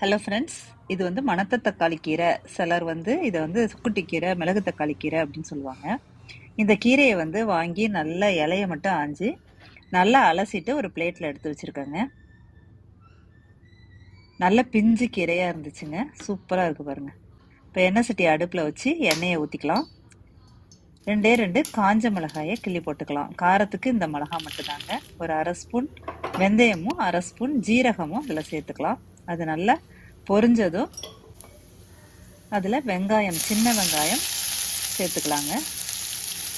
Hello friends இது வந்து மணத்த தக்காளி கீரை. சிலர் வந்து இதை வந்து சுக்குட்டி கீரை மிளகு தக்காளி கீரை அப்படின்னு சொல்லுவாங்க. இந்த கீரையை வந்து வாங்கி நல்ல இலைய மட்டும் ஆஞ்சு நல்லா அலசிட்டு ஒரு பிளேட்டில் எடுத்து வச்சுருக்கேங்க. நல்ல பிஞ்சு கீரையாக இருந்துச்சுங்க. சூப்பராக இருக்குது பாருங்கள் இப்போ எண்ணெய் சட்டி அடுப்பில் வச்சு எண்ணெயை ஊற்றிக்கலாம் ரெண்டே ரெண்டு காஞ்ச மிளகாயை கிள்ளி போட்டுக்கலாம். காரத்துக்கு இந்த மிளகாய் மட்டும்தாங்க. ஒரு அரை ஸ்பூன் வெந்தயமும் அரை ஸ்பூன் ஜீரகமும் அதில் சேர்த்துக்கலாம். அது நல்லா பொரிஞ்சதும் அதில் வெங்காயம் சின்ன வெங்காயம் சேர்த்துக்கலாங்க.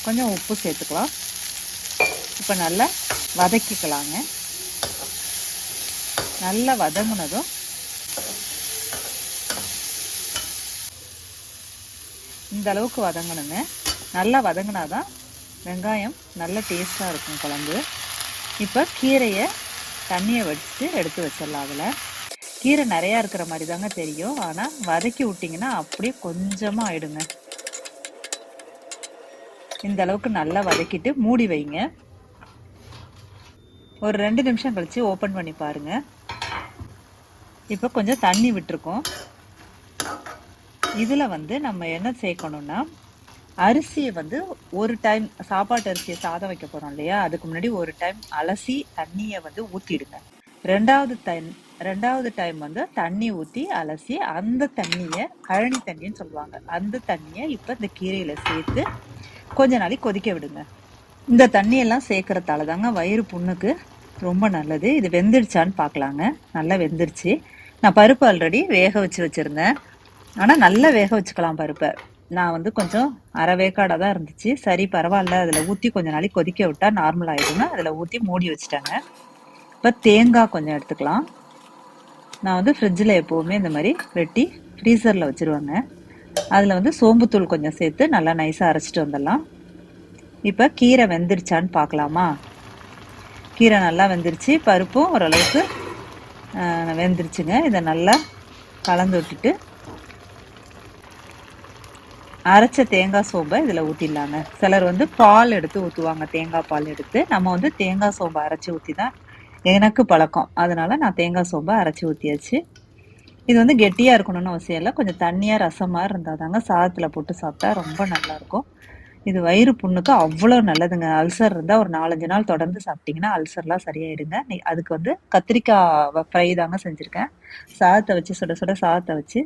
கொஞ்சம் உப்பு சேர்த்துக்கலாம். இப்போ நல்லா வதக்கிக்கலாங்க. நல்லா வதங்கினதும் இந்த அளவுக்கு வதங்கணுங்க. நல்லா வதங்கினாதான் வெங்காயம் நல்ல டேஸ்ட்டாக இருக்கும் குழம்பு. இப்போ கீரையை தண்ணியை வச்சு எடுத்து வச்சிடலாம் அதில். கீரை நிறையா இருக்கிற மாதிரி தாங்க தெரியும். ஆனால் வதக்கி விட்டிங்கன்னா அப்படியே கொஞ்சமாக ஆயிடுங்க. இந்த அளவுக்கு நல்லா வதக்கிட்டு மூடி வைங்க. ஒரு ரெண்டு நிமிஷம் கழித்து ஓப்பன் பண்ணி பாருங்கள் இப்போ கொஞ்சம் தண்ணி விட்டுருக்கோம். இதில் வந்து நம்ம என்ன சேர்க்கணும்னா அரிசியை வந்து ஒரு டைம் சாப்பாட்டு அரிசியை சாதம் வைக்க போகிறோம் இல்லையா? அதுக்கு முன்னாடி ஒரு டைம் அலசி தண்ணியை வந்து ஊற்றிடுங்க ரெண்டாவது டைம் ரெண்டாவது டைம் வந்து தண்ணி ஊற்றி அலசி அந்த தண்ணியை கழனி தண்ணின்னு சொல்லுவாங்க. அந்த தண்ணியை இப்போ இந்த கீரையில் சேர்த்து கொஞ்ச நாளைக்கு கொதிக்க விடுங்க. இந்த தண்ணியெல்லாம் சேர்க்கறதால தாங்க வயிறு புண்ணுக்கு ரொம்ப நல்லது. இது வெந்துடுச்சான்னு பார்க்கலாங்க. நல்லா வெந்துருச்சு நான் பருப்பு ஆல்ரெடி வேக வச்சு வச்சுருந்தேன். ஆனால் நல்லா வேக வச்சுக்கலாம் பருப்பை. நான் வந்து கொஞ்சம் அரை வேக்காடாக தான் இருந்துச்சு. சரி பரவாயில்ல. அதில் ஊற்றி கொஞ்ச நாளைக்கு கொதிக்க விட்டால் நார்மல் ஆகிடுங்க அதில் ஊற்றி மூடி வச்சுட்டாங்க. இப்போ தேங்காய் கொஞ்சம் எடுத்துக்கலாம். நான் வந்து ஃப்ரிட்ஜில் எப்போவுமே இந்த மாதிரி வெட்டி ஃப்ரீசரில் வச்சுருவாங்க. அதில் வந்து சோம்புத்தூள் கொஞ்சம் சேர்த்து நல்லா நைஸாக அரைச்சிட்டு வந்துடலாம். இப்போ கீரை வெந்துருச்சான்னு பார்க்கலாமா? கீரை நல்லா வெந்துருச்சு பருப்பும் ஓரளவுக்கு வெந்துருச்சுங்க. இதை நல்லா கலந்து விட்டுட்டு அரைச்ச தேங்காய் சோம்பை இதில் ஊற்றிடலாங்க சிலர் வந்து பால் எடுத்து ஊற்றுவாங்க தேங்காய் பால் எடுத்து. நம்ம வந்து தேங்காய் சோம்பை அரைச்சி ஊற்றி தான் எனக்கு பழக்கம். அதனால நான் தேங்காய் சோம்பை அரைச்சி ஊற்றியாச்சு இது வந்து கெட்டியாக இருக்கணும்னு அவசியம் இல்லை. கொஞ்சம் தண்ணியாக ரசமாக இருந்தால் தாங்க சாதத்தில் போட்டு சாப்பிட்டா ரொம்ப நல்லாயிருக்கும் இது வயிறு புண்ணுக்கு அவ்வளோ நல்லதுங்க. அல்சர் இருந்தால் ஒரு நாலஞ்சு நாள் தொடர்ந்து சாப்பிட்டீங்கன்னா அல்சர்லாம் சரியாயிடுங்க. அதுக்கு வந்து கத்திரிக்காய் ஃப்ரை தாங்க செஞ்சுருக்கேன். சாதத்தை வச்சு சுட சுட சாதத்தை வச்சு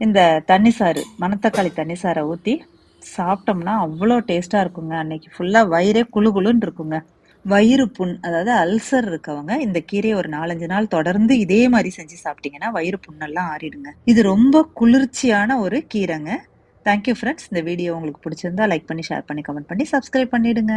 இந்த தண்ணி சாறு மணத்தக்காளி தண்ணி சாரை ஊற்றி சாப்பிட்டோம்னா அவ்வளோ டேஸ்ட்டாக இருக்குங்க. அன்னைக்கு ஃபுல்லாக வயிறே குழு குழுன்னு இருக்குங்க. வயிறு புண் அதாவது அல்சர் இருக்கவங்க இந்த கீரையை ஒரு நாலஞ்சு நாள் தொடர்ந்து இதே மாதிரி செஞ்சு சாப்பிட்டீங்கன்னா வயிறு புண்ணெல்லாம் ஆறிடுங்க. இது ரொம்ப குளிர்ச்சியான ஒரு கீரைங்க. தேங்க்யூ ஃப்ரெண்ட்ஸ் இந்த வீடியோ உங்களுக்கு பிடிச்சிருந்தா லைக் பண்ணி ஷேர் பண்ணி கமெண்ட் பண்ணி சப்ஸ்கிரைப் பண்ணிடுங்க.